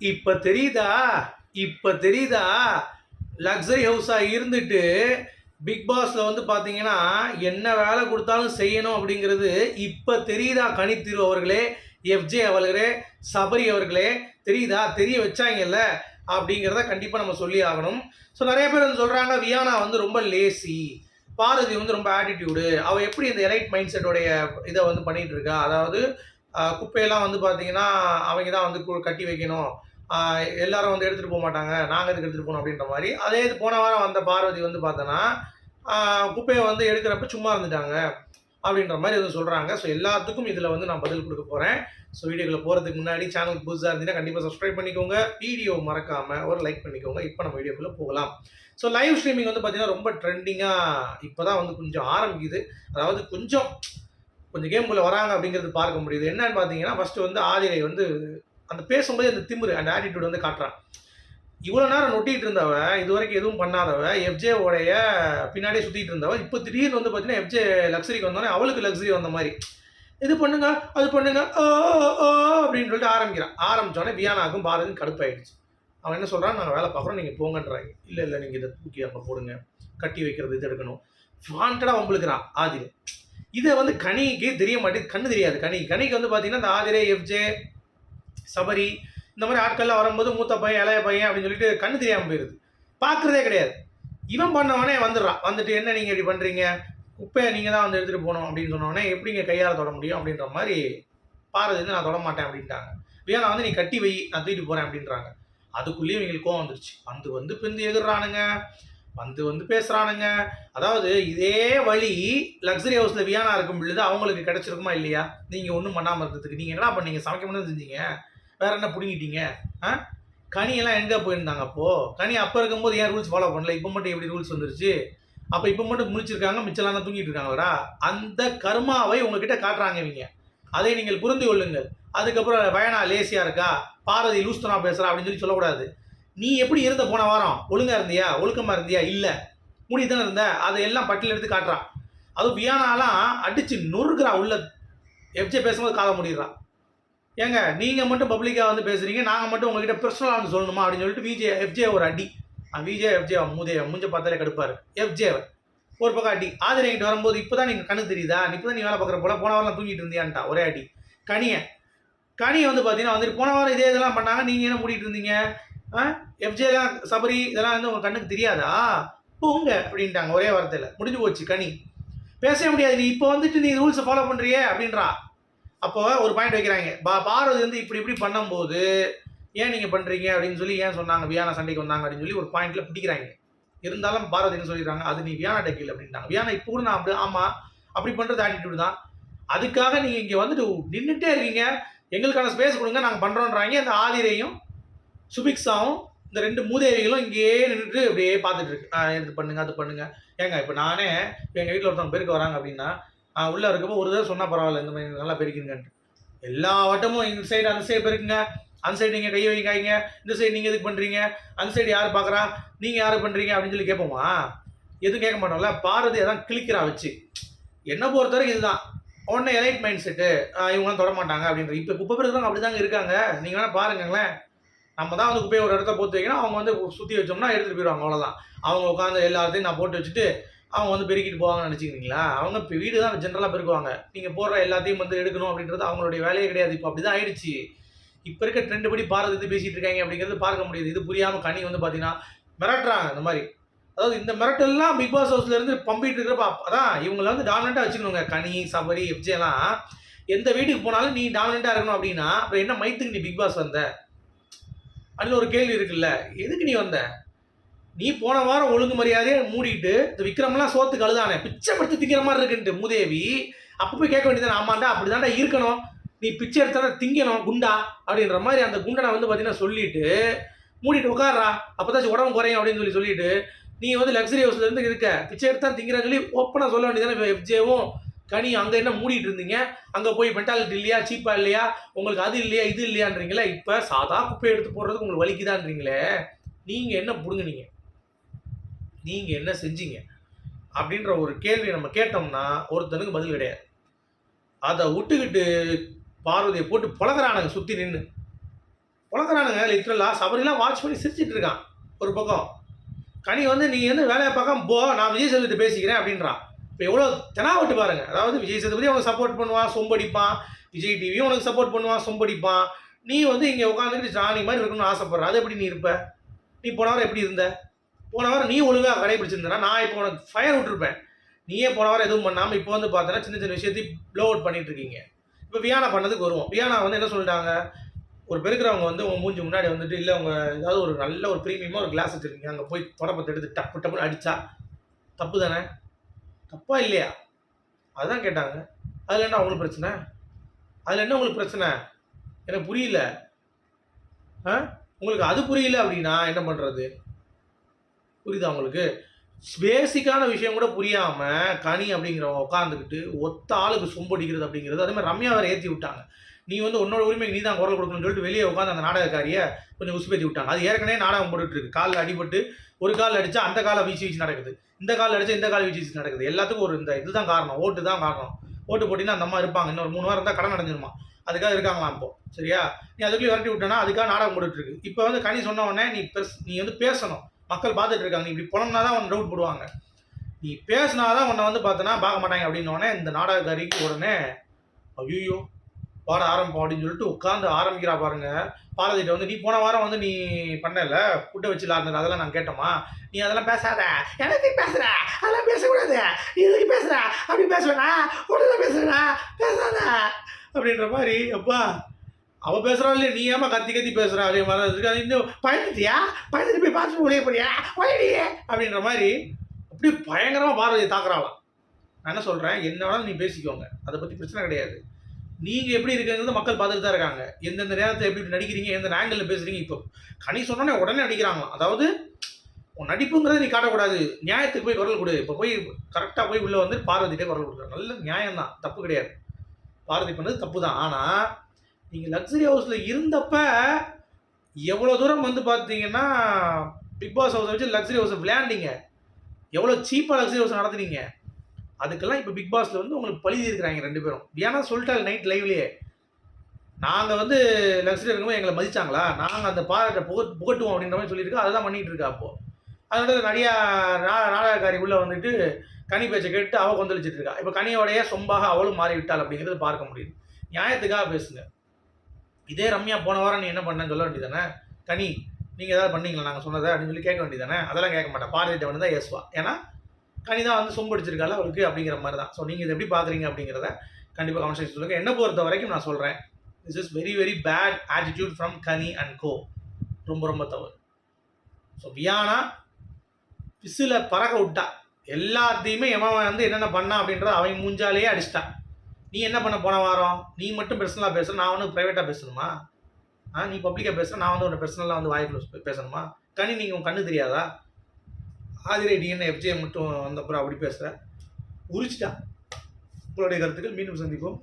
இப்போ தெரியுதா? இப்போ தெரியுதா? லக்ஸரி ஹவுஸாக இருந்துட்டு பிக் பாஸில் வந்து பார்த்தீங்கன்னா என்ன வேலை கொடுத்தாலும் செய்யணும் அப்படிங்கிறது இப்போ தெரியுதா கணித்திரு அவர்களே எஃப்ஜே அவர்களே சபரி அவர்களே? தெரியுதா? தெரிய வச்சாங்கல்ல? அப்படிங்கிறத கண்டிப்பாக நம்ம சொல்லி ஆகணும். ஸோ நிறைய பேர் வந்து சொல்கிறாங்க வியானா வந்து ரொம்ப லேசி பாரதி வந்து ரொம்ப ஆட்டிடியூடு அவள் எப்படி இந்த எலைட் மைண்ட் செட்டோடைய இதை வந்து பண்ணிகிட்டு இருக்கா? அதாவது குப்பையெல்லாம் வந்து பார்த்தீங்கன்னா அவங்க தான் வந்து கு- கட்டி வைக்கணும். எல்லாரும் வந்து எடுத்துகிட்டு போக மாட்டாங்க. நாங்கள் எதுக்கு எடுத்துகிட்டு போகணும் அப்படின்ற மாதிரி. அதே இது போன வாரம் வந்த பார்வதி வந்து பார்த்தோன்னா குப்பையை வந்து எடுக்கிறப்ப சும்மா இருந்துட்டாங்க அப்படின்ற மாதிரி எதுவும் சொல்கிறாங்க ஸோ எல்லாத்துக்கும் இதில் வந்து நான் பதில் கொடுக்க போகிறேன் ஸோ வீடியோக்குள்ள போகிறதுக்கு முன்னாடி சேனலுக்கு புதுசாக இருந்தீங்கன்னா கண்டிப்பாக சப்ஸ்கிரைப் பண்ணிக்கோங்க. வீடியோ மறக்காமல் ஒரு லைக் பண்ணிக்கோங்க. இப்போ நம்ம வீடியோக்குள்ளே போகலாம். ஸோ லைவ் ஸ்ட்ரீமிங் வந்து பார்த்தீங்கன்னா ரொம்ப ட்ரெண்டிங்காக இப்போ தான் வந்து கொஞ்சம் ஆரம்பிக்குது. அதாவது கொஞ்சம் கொஞ்சம் கேமுக்குள்ளே வராங்க அப்படிங்கிறது பார்க்க முடியுது. என்னன்னு பார்த்தீங்கன்னா ஃபஸ்ட்டு வந்து ஆதிரை வந்து அந்த பேசும்போது அந்த திமிரு அந்த ஆட்டிடியூட் வந்து காட்டுறான். இவ்வளோ நேரம் நொட்டிகிட்டு இருந்தவ இது வரைக்கும் எதுவும் பண்ணாதவ எஃப்ஜே உடைய பின்னாடியே சுற்றிட்டு இருந்தவ இப்போ திடீர்னு வந்து பார்த்தீங்கன்னா எஃப்ஜே லக்ஸரிக்கு வந்தோடனே அவளுக்கு லக்ஸரி வந்த மாதிரி. இது பண்ணுங்க அது பண்ணுங்க அப்படின்னு சொல்லிட்டு ஆரம்பிக்கிறான். ஆரம்பித்தோடனே வியானாக்கும் பாரதியும் கடுப்பாயிடுச்சு. அவன் என்ன சொல்கிறான் நாங்கள் வேலை பார்க்குறோம் நீங்கள் போங்கன்றாங்க. இல்லை இல்லை நீங்கள் இதை தூக்கி அங்கே போடுங்க. கட்டி வைக்கிறது இது எடுக்கணும். வாண்டடாக வம்பளுக்குறான் ஆதிரை. இதை வந்து கனிக்கு தெரிய மாட்டேங்குது கண்ணு தெரியாது. கனி கனிக்கு வந்து பார்த்தீங்கன்னா இந்த ஆதிரே எஃப்ஜே சபரி இந்த மாதிரி ஆட்கள்லாம் வரும்போது மூத்த பையன் இளைய பையன் அப்படின்னு சொல்லிட்டு கண்ணு தெரியாமல் போயிடுது பார்க்குறதே கிடையாது. இவன் பண்ணவனே வந்துடுறான். வந்துட்டு என்ன நீங்கள் இப்படி பண்ணுறீங்க குப்பையை நீங்கள் தான் வந்து எடுத்துகிட்டு போகணும் அப்படின்னு சொன்னோடனே எப்படிங்க கையால் தொட முடியும் அப்படின்ற மாதிரி பாரதி வந்து நான் தொட மாட்டேன் அப்படின்ட்டாங்க. வியானா வந்து நீ கட்டி வை நான் தூக்கிட்டு போகிறேன் அப்படின்றாங்க. அதுக்குள்ளேயும் இவங்களுக்கு கோவம் வந்துருச்சு. வந்து வந்து பிந்து எதிர்றானுங்க வந்து வந்து பேசுகிறானுங்க அதாவது இதே வழி லக்ஸரி ஹவுஸில் வியானா இருக்கும் பொழுது அவங்களுக்கு கிடச்சிருக்குமா இல்லையா? நீங்கள் ஒன்றும் பண்ணாமல் இருக்கிறதுக்கு நீங்கள் என்ன பண்ணீங்க? சமைக்க மட்டும் செஞ்சீங்க. வேற என்ன பிடுங்கிட்டீங்க? ஆ? கனியெல்லாம் எங்கே போயிருந்தாங்க அப்போது கனி அப்போ இருக்கும்போது ஏன் ரூல்ஸ் ஃபாலோ பண்ணல? இப்போ மட்டும் எப்படி ரூல்ஸ் வந்துருச்சு? அப்போ இப்போ மட்டும் முடிச்சிருக்காங்க மிச்சலாம் தான் தூங்கிட்டு இருக்காங்களா அந்த கர்மாவை உங்ககிட்ட காட்டுறாங்க இவங்க. அதை நீங்கள் புரிந்து கொள்ளுங்கள். அதுக்கப்புறம் வயனா லேசியாக இருக்கா? பாரதி லூஸ்தனா பேசுகிறா அப்படின்னு சொல்லி சொல்லக்கூடாது. நீ எப்படி இருந்த போன வாரம்? ஒழுங்காக இருந்தியா? ஒழுக்கமாக இருந்தியா? இல்லை. முடி தானே இருந்த? அதை எல்லாம் பட்டியல் எடுத்து காட்டுறான். அதுவும் வியானாலாம் அடிச்சு நொறுக்குறா உள்ள. எஃப்ஜே பேசும்போது காதை முடிடுறான் ஏங்க நீங்க மட்டும் பப்ளிக்காக வந்து பேசுறீங்க நாங்க மட்டும் உங்ககிட்ட பர்சனலா வந்து சொல்லணுமா அப்படின்னு சொல்லிட்டு விஜே எஃப்ஜே ஒரு அடி. விஜே எஃப்ஜே மூதே மூஞ்ச பார்த்தாலே கடுப்பார். எஃப்ஜே ஒரு பக்கம் அடி. ஆதிரைகிட்ட வரும்போது இப்போதான் நீங்க கண்ணு தெரியுதா? நீ இப்போதான் நீ வேலை பார்க்குற போல? போன வாரம் தூங்கிட்டு இருந்தியான்ட்டா ஒரே அடி. கனிய. கனியை வந்து பார்த்தீங்கன்னா வந்துட்டு போன வாரம் இதே இதெல்லாம் பண்ணாங்க நீங்க என்ன மூடிட்டு இருந்தீங்க? ஆ எஃப்ஜேலாம் சபரி இதெல்லாம் வந்து உங்க கண்ணுக்கு தெரியாதா? போங்க அப்படின்ட்டாங்க ஒரே வாரத்தில் முடிஞ்சு போச்சு கனி. பேசவே முடியாது நீ இப்போ வந்துட்டு நீ ரூல்ஸை ஃபாலோ பண்ணுறியே அப்படின்றா. அப்போ ஒரு பாயிண்ட் வைக்கிறாங்க. பா பாரதி வந்து இப்படி இப்படி பண்ணும்போது ஏன் நீங்கள் பண்ணுறீங்க அப்படின்னு சொல்லி ஏன் சொன்னாங்க? வியானா சண்டைக்கு வந்தாங்க அப்படின்னு சொல்லி ஒரு பாயிண்ட்ல பிடிக்கிறாங்க. இருந்தாலும் பாரதி என்ன சொல்லிடுறாங்க? அது நீ வியானா டெக்கில் அப்படின்ட்டாங்க. வியானா இப்போ கூட நான் அப்படி ஆமாம் அப்படி பண்ணுறது ஆட்டிடியூட் தான். அதுக்காக நீங்கள் இங்கே வந்துட்டு நின்றுட்டே இருக்கீங்க. எங்களுக்கான ஸ்பேஸ் கொடுங்க நாங்கள் பண்ணுறோன்றாங்க அந்த ஆதிரையும் சுபிக்ஸாவும் இந்த ரெண்டு மூதேவிகளும் இங்கேயே நின்றுட்டு அப்படியே பார்த்துட்டு இருக்கு. இது பண்ணுங்க அது பண்ணுங்க. ஏங்க இப்போ நானே எங்கள் வீட்டில் ஒருத்தவங்க பேருக்கு வராங்க அப்படின்னா உள்ளே இருக்கப்போ ஒரு தடவை சொன்னால் பரவாயில்ல இந்த மாதிரி நல்லா பெருக்கிங்கன்ட்டு எல்லா வட்டமும் இந்த சைடு அந்த சைடு பெருக்குங்க. அந்த சைடு நீங்கள் கையை வைக்காதீங்க. இந்த சைடு நீங்கள் எதுக்கு பண்ணுறீங்க அந்த சைடு யார் பார்க்குறா நீங்கள் யார் பண்ணுறீங்க அப்படின்னு சொல்லி கேட்போமா? எதுவும் கேட்க மாட்டோம்ல. பாரதி அதான் கிளிக்கிறா வச்சு. என்ன பொறுத்த வரைக்கும் இதுதான் உடனே எலைட் மைண்ட் செட்டு இவங்களாம் தொட மாட்டாங்க அப்படின்ற. இப்போ குப்பை பெருக்கிறவங்க அப்படி தாங்க இருக்காங்க. நீங்கள் வேணால் பாருங்களேன். நம்ம தான் வந்து குப்பையை ஒரு இடத்த போட்டு வைக்கணும். அவங்க வந்து சுற்றி வச்சோம்னா எடுத்துகிட்டு போயிடுவாங்க. அவ்வளோதான் அவங்க உட்காந்து எல்லாத்தையும் நான் போட்டு வச்சுட்டு அவங்க வந்து பெருக்கிட்டு போவாங்கன்னு நினச்சிக்கிறீங்களா? அவங்க இப்போ வீடு தான் ஜென்ரலாக பெருக்குவாங்க. நீங்கள் போடுற எல்லாத்தையும் வந்து எடுக்கணும் அப்படின்றது அவங்களுடைய வேலையே கிடையாது. இப்போ அப்படி தான் ஆயிடுச்சு. இப்போ இருக்க ட்ரெண்டு படி பாரதி இது பேசிகிட்டு இருக்காங்க அப்படிங்கிறது பார்க்க முடியுது. இது புரியாமல் கனி வந்து பார்த்தீங்கன்னா மிரட்டுறாங்க இந்த மாதிரி. அதாவது இந்த மிரட்டல்லாம் பிக் பாஸ் ஹவுஸ்லேருந்து பம்பிட்டு இருக்கிறப்ப அதான் இவங்களை வந்து டாமினண்ட்டாக வச்சுக்கணுங்க. கனி சபரி எஃப்ஜே எந்த வீட்டுக்கு போனாலும் நீ டாமினண்ட்டாக இருக்கணும் அப்படின்னா அப்புறம் என்ன மைத்துக்கு நீ பிக் பாஸ் வந்த? அதில் ஒரு கேள்வி இருக்குல்ல. எதுக்கு நீ வந்த? நீ போன வாரம் ஒழுங்கு மரியாதையை மூடிட்டு இந்த விக்ரம்லாம் சோத்துக்கு அழுதானே? பிச்சை படுத்து திங்கிற மாதிரி இருக்குன்ட்டு மூதேவி. அப்போ போய் கேட்க வேண்டியது ஆமாண்டா அப்படிதான்டா இருக்கணும். நீ பிச்சை எடுத்தாலும் திங்கணும் குண்டா அப்படின்ற மாதிரி அந்த குண்டனை வந்து பார்த்தீங்கன்னா சொல்லிட்டு மூடிட்டு உட்கார்றா. அப்போதாச்சும் உடம்பு குறையும் அப்படின்னு சொல்லி சொல்லிட்டு நீ வந்து லக்ஸரி ஹவுஸ்ல இருந்து இருக்க. பிச்சை எடுத்தா திங்கிற சொல்லி ஓப்பனாக சொல்ல வேண்டியதானே எஃப்ஜேவும் கனி அங்கே என்ன மூடிட்டு இருந்தீங்க? அங்கே போய் மென்டாலிட்டி இல்லையா? சீப்பா இல்லையா? உங்களுக்கு அது இல்லையா? இது இல்லையான்றீங்களே? இப்போ சாதா குப்பை எடுத்து போடுறதுக்கு உங்களுக்கு வலிக்குதான்றீங்களே? நீங்கள் என்ன பிடுங்குனீங்க? நீங்கள் என்ன செஞ்சீங்க? அப்படின்ற ஒரு கேள்வி நம்ம கேட்டோம்னா ஒருத்தனுக்கு பதில் கிடையாது. அதை விட்டுக்கிட்டு பார்வதியை போட்டு புலகிறானுங்க சுற்றி நின்று புலகிறானுங்க லிட்ரலாக சபரிலாம் வாட்ச் பண்ணி சிரிச்சிட்டு இருக்கான் ஒரு பக்கம். கனி வந்து நீ வந்து வேலையை பார்க்காம போ நான் விஜய் சேதுபதி பேசிக்கிறேன் அப்படின்றான் இப்போ எவ்வளோ தெனாவட்டு பாருங்க. அதாவது விஜய் சேதுபதி அவனுக்கு சப்போர்ட் பண்ணுவான் சொம்படிப்பான் விஜய் டிவியும் உனக்கு சப்போர்ட் பண்ணுவான் சொம்படிப்பான் நீ வந்து இங்கே உட்காந்துட்டு ஜானி மாதிரி இருக்கணும்னு ஆசைப்பட்ற. அது எப்படி நீ இருப்ப? நீ போன வாரம் எப்படி இருந்த? போன வாரம் நீ ஒழுங்காக கடைபிடிச்சிருந்தனா நான் இப்போ உனக்கு ஃபயர் விட்டுருப்பேன். நீயே போன வாரம் எதுவும் பண்ணாமல் இப்போ வந்து பார்த்தோன்னா சின்ன சின்ன விஷயத்தையும் ப்ளோ அவுட் பண்ணிட்டு இருக்கீங்க. இப்போ வியானா பண்ணதுக்கு வருவோம். வியானா வந்து என்ன சொல்லிட்டாங்க? ஒரு பெருக்கிறவங்க வந்து உங்க மூஞ்சி முன்னாடி வந்துட்டு இல்லை அவங்க ஏதாவது ஒரு நல்ல ஒரு ப்ரீமியமாக ஒரு கிளாஸ் வச்சுருக்கீங்க. அங்கே போய் தொடப்பத்தை எடுத்து டப்பு டப்புன்னு அடிச்சா தப்பு தானே? தப்பா இல்லையா? அதுதான் கேட்டாங்க. அதில் என்ன அவங்களுக்கு பிரச்சனை? அதில் என்ன உங்களுக்கு பிரச்சனை? எனக்கு புரியல. ஆ? உங்களுக்கு அது புரியல அப்படின்னா என்ன பண்ணுறது புரியுதா உங்களுக்கு? பேசிக்கான விஷயம் கூட புரியாமல் கனி அப்படிங்கிறவங்க உட்காந்துக்கிட்டு ஒத்த ஆளுக்கு சொம்படிக்கிறது அப்படிங்கிறது அதே மாதிரி ரம்யா வேறு ஏற்றி விட்டாங்க. நீ வந்து உன்னோட உரிமைக்கு நீ தான் குரல் கொடுக்கணும்னு சொல்லிட்டு வெளியே உட்காந்து அந்த நாடகக்காரியை கொஞ்சம் உசுப்பேத்தி விட்டாங்க. அது ஏற்கனவே நாடகம் போட்டுட்டு இருக்கு காலில் அடிபட்டு ஒரு கால் அடிச்சா அந்த காலை வீச்சு வீச்சு நடக்குது. இந்த கால் அடிச்சா இந்த கால் வீச்சு வீச்சு நடக்குது. எல்லாத்துக்கும் ஒரு இந்த இதுதான் காரணம். ஓட்டு தான் காரணம். ஓட்டு போட்டினா அந்த அம்மா இருப்பாங்க. இன்னொரு மூணு வாரம் தான் கடன் அடைஞ்சிருமா? அதுக்காக இருக்காங்களாம் இப்போ. சரியா? நீ அதுக்குள்ளே விரட்டி விட்டனா அதுக்காக நாடகம் போட்டுட்டு இருக்கு இப்போ வந்து கனி சொன்ன உடனே நீ பெருஸ் நீ வந்து பேசணும். மக்கள் பார்த்துட்டு இருக்காங்க நீ இப்படி புலம்னா தான் உன்னை டவுட் போடுவாங்க. நீ பேசினா தான் உன்னை வந்து பார்த்தனா பார்க்க மாட்டாங்க அப்படின்னோடனே இந்த நாடகக்காரிக்கு உடனே ஐயோ பாட ஆரம்பம் அப்படின்னு சொல்லிட்டு உட்காந்து ஆரம்பிக்கிறா பாருங்க. பாரதிட்ட வந்து நீ போன வாரம் வந்து நீ பண்ணல? புட்டை வச்சு இருந்தது அதெல்லாம் நான் கேட்டோமா நீ அதெல்லாம் பேசாத. எனக்கு பேசுற? அதெல்லாம் பேசக்கூடாது. எதுக்கு பேசுற? அப்படி பேசுவேனா? உடனே பேசுறா பேசாத. அப்படின்ற மாதிரி அப்பா அவள் பேசுகிறாள் இல்லையா? நீ ஏமா கத்தி கத்தி பேசுறா அதே மாதிரி இருக்கு அது இன்னும் பயந்துட்டியா? பயந்துட்டு போய் பார்த்து முடிய போறியா வயடியே அப்படின்ற மாதிரி அப்படி பயங்கரமாக பாரதியை தாக்குறாளாம் நான் என்ன சொல்கிறேன் என்ன நீ பேசிக்கோங்க. அதை பற்றி பிரச்சனை கிடையாது. நீங்கள் எப்படி இருக்கிறது மக்கள் பார்த்துட்டு தான் இருக்காங்க. எந்தெந்த நேரத்தில் எப்படி நடிக்கிறீங்க? எந்த ஆங்கிளில் பேசுகிறீங்க இப்போ கனி சொன்னோன்னே உடனே நடிக்கிறாங்களாம். அதாவது உன் நடிப்புங்கிறத நீ காட்டக்கூடாது. நியாயத்துக்கு போய் குரல் கொடு. இப்போ போய் கரெக்டாக போய் உள்ளே வந்து பார்வதிட்டே குரல் கொடுக்குற நல்ல நியாயம் தான் தப்பு கிடையாது. பார்வதி பண்ணது தப்பு தான் ஆனால் நீங்கள் லக்ஸரி ஹவுஸில் இருந்தப்ப எவ்வளோ தூரம் வந்து பார்த்தீங்கன்னா பிக் பாஸ் ஹவுஸை வச்சு லக்ஸரி ஹவுஸை விளையாண்டிங்க. எவ்வளோ சீப்பாக லக்ஸரி ஹவுஸ் நடத்துனீங்க. அதுக்கெல்லாம் இப்போ பிக் பாஸில் வந்து உங்களுக்கு பழி இருக்கிறாங்க ரெண்டு பேரும். ஏன்னா சொல்லிட்டாங்க நைட் லைவ்லேயே நாங்கள் வந்து லக்ஸரி இருக்கும்போது எங்களை மதித்தாங்களா நாங்கள் அந்த பாராட்டை புக புகட்டுவோம் அப்படின்ற மாதிரி சொல்லியிருக்கோம். அதை தான் பண்ணிகிட்டு இருக்கா அப்போது அதனால நிறையா நா நாடகக்காரி உள்ளே வந்துட்டு கனி பேச்சை கேட்டு அவள் கொந்தளிச்சிட்டு இருக்கா. இப்போ கனியோடைய சொம்பாக அவளும் மாறிவிட்டாள் அப்படிங்கிறது பார்க்க முடியுது. நியாயத்துக்காக பேசுங்க. இதே ரம்யா போன வாரம் நீ என்ன பண்ணேன்னு சொல்ல வேண்டியதானே கனி நீங்கள் ஏதாவது பண்ணீங்களா? நாங்கள் சொன்னதை அப்படின்னு சொல்லி கேட்க வேண்டியதானே அதெல்லாம் கேட்க மாட்டேன். பாரதிட்ட வந்து தான் ஏசுவா ஏன்னா கனி தான் வந்து சொம்படிச்சிருக்காள் அவருக்கு அப்படிங்கிற மாதிரி தான் ஸோ நீங்கள் இதை எப்படி பார்க்குறீங்க அப்படிங்கிறத கண்டிப்பாக கமெண்ட் சொல்லுங்கள் என்ன பொறுத்த வரைக்கும் நான் சொல்கிறேன் this is very very bad attitude from Kani and co ரொம்ப ரொம்ப தவறு. ஸோ வியானா பிசில் பறக்க விட்டா. எல்லாத்தையுமே எவன் வந்து என்னென்ன பண்ணான் அப்படின்றத அவன் மூஞ்சாலேயே அடிச்சிட்டான் நீ என்ன பண்ண போன வாரம்? நீ மட்டும் பர்சனலாக பேசுற நான் ஒன்று ப்ரைவேட்டாக பேசணுமா? ஆ நீ பப்ளிக்காக பேசுகிற நான் வந்து உன்னை பர்சனலாக வந்து வாய்க்குள்ள பேசணுமா? கனி நீங்கள் உன் கண்ணு தெரியாதா? ஆதிரை டிஎன்ஏ எஃப்ஜே மட்டும் வந்தப்புறம் அப்படி பேசுகிற உரிச்சிட்டான். உங்களுடைய கருத்துக்கள் மீண்டும் சந்திப்போம்.